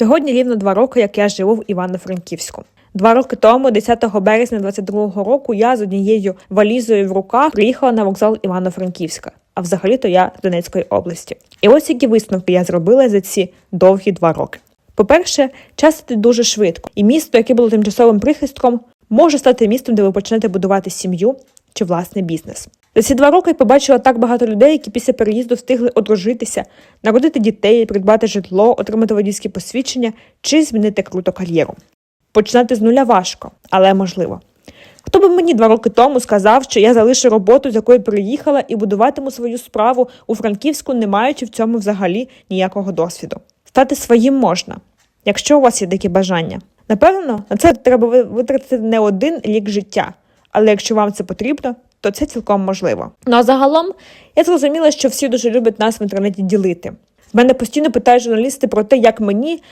Сьогодні рівно два роки, як я живу в Івано-Франківську. Два роки тому, 10 березня 22-го року, я з однією валізою в руках приїхала на вокзал Івано-Франківська. А взагалі-то я з Донецької області. І ось які висновки я зробила за ці довгі два роки. По-перше, час йде дуже швидко, і місто, яке було тимчасовим прихистком, може стати містом, де ви почнете будувати сім'ю чи власний бізнес. За ці два роки побачила так багато людей, які після переїзду встигли одружитися, народити дітей, придбати житло, отримати водійські посвідчення чи змінити круто кар'єру. Починати з нуля важко, але можливо. Хто би мені два роки тому сказав, що я залишу роботу, з якої приїхала, і будуватиму свою справу у Франківську, не маючи в цьому взагалі ніякого досвіду. Стати своїм можна, якщо у вас є такі бажання. Напевно, на це треба витратити не один рік життя, але якщо вам це потрібно, то це цілком можливо. Ну а загалом я зрозуміла, що всі дуже люблять нас в інтернеті ділити. Мене постійно питають журналісти про те, як мені